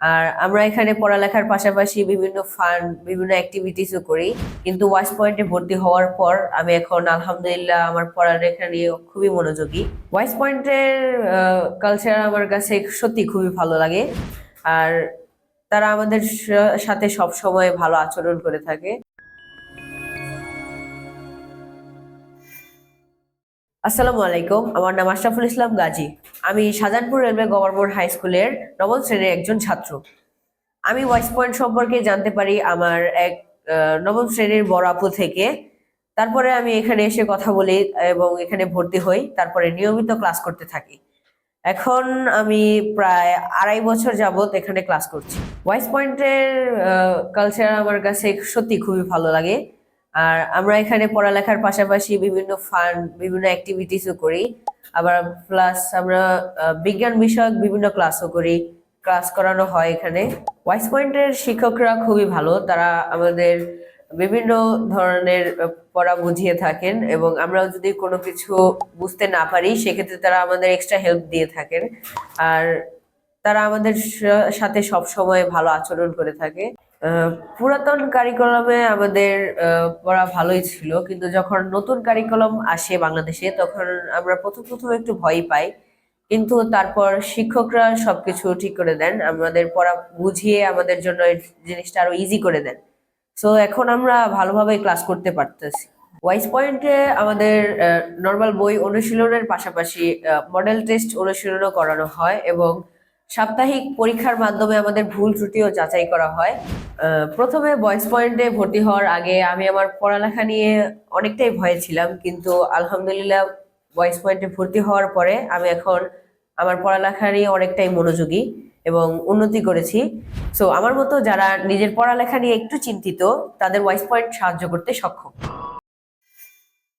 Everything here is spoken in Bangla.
আর আমরা এখানে পড়ালেখার পাশাপাশি বিভিন্ন ফান বিভিন্ন অ্যাক্টিভিটিসও করি। কিন্তু ওয়াচ পয়েন্টে ভর্তি হওয়ার পর আমি এখন আলহামদুলিল্লাহ আমার পড়ালেখা নিয়ে খুবই মনোযোগী। ওয়াচ পয়েন্টের কালচার আমার কাছে সত্যি খুবই ভালো লাগে। আর তারা আমাদের সাথে সব সময় ভালো আচরণ করে থাকে। আসসালামু আলাইকুম, আমার নাম আশরাফুল ইসলাম গাজী। আমি শাহজাহানপুর রেলওয়ে গভর্নমেন্ট হাই স্কুলের নবম শ্রেণির একজন ছাত্র। আমি ওয়াইস পয়েন্ট সম্পর্কে জানতে পারি আমার এক নবম শ্রেণির বড় আপু থেকে। তারপরে আমি এখানে এসে কথা বলি এবং এখানে ভর্তি হই, তারপরে নিয়মিত ক্লাস করতে থাকি। এখন আমি প্রায় আড়াই বছর যাবত এখানে ক্লাস করছি। ওয়াইস পয়েন্টের কালচার আমার কাছে সত্যি খুবই ভালো লাগে। আর আমরা এখানে পড়ালেখার পাশাপাশি বিভিন্ন ফান বিভিন্ন অ্যাক্টিভিটিসও করি। আবার প্লাস আমরা বিজ্ঞান বিষয়ক বিভিন্ন ক্লাসও করি। ক্লাস করানো হয় এখানে। ওয়াইস পয়েন্টের শিক্ষকরা খুবই ভালো। তারা আমাদের বিভিন্ন ধরনের পড়া বুঝিয়ে থাকেন এবং আমরা যদি কোনো কিছু বুঝতে না পারি, সেক্ষেত্রে তারা আমাদের এক্সট্রা হেল্প দিয়ে থাকেন। আর তারা আমাদের সাথে সব সময় ভালো আচরণ করে থাকে। পুরাতন কারিকুলামে আমাদের পড়া ভালোই ছিল, কিন্তু যখন নতুন কারিকুলাম আসে বাংলাদেশে, তখন আমরা প্রথম প্রথম একটু ভয় পাই। কিন্তু তারপর শিক্ষকরা সবকিছু ঠিক করে দেন, আমাদের পড়া বুঝিয়ে আমাদের জন্য জিনিসটা আরও ইজি করে দেন। সো এখন আমরা ভালোভাবে ক্লাস করতে পারতেছি। ওয়াইস পয়েন্টে আমাদের নর্মাল বই অনুশীলনের পাশাপাশি মডেল টেস্ট অনুশীলনও করানো হয় এবং সাপ্তাহিক পরীক্ষার মাধ্যমে আমাদের ভুল ত্রুটিও যাচাই করা হয়। প্রথমে বয়েস পয়েন্টে ভর্তি হওয়ার আগে আমি আমার পড়ালেখা নিয়ে অনেকটাই ভয়ে ছিলাম, কিন্তু আলহামদুলিল্লাহ বয়েস পয়েন্টে ভর্তি হওয়ার পরে আমি এখন আমার পড়ালেখা নিয়ে অনেকটাই মনোযোগী এবং উন্নতি করেছি। সো আমার মতো যারা নিজের পড়ালেখা নিয়ে একটু চিন্তিত, তাদের ওয়াইস পয়েন্ট সাহায্য করতে সক্ষম।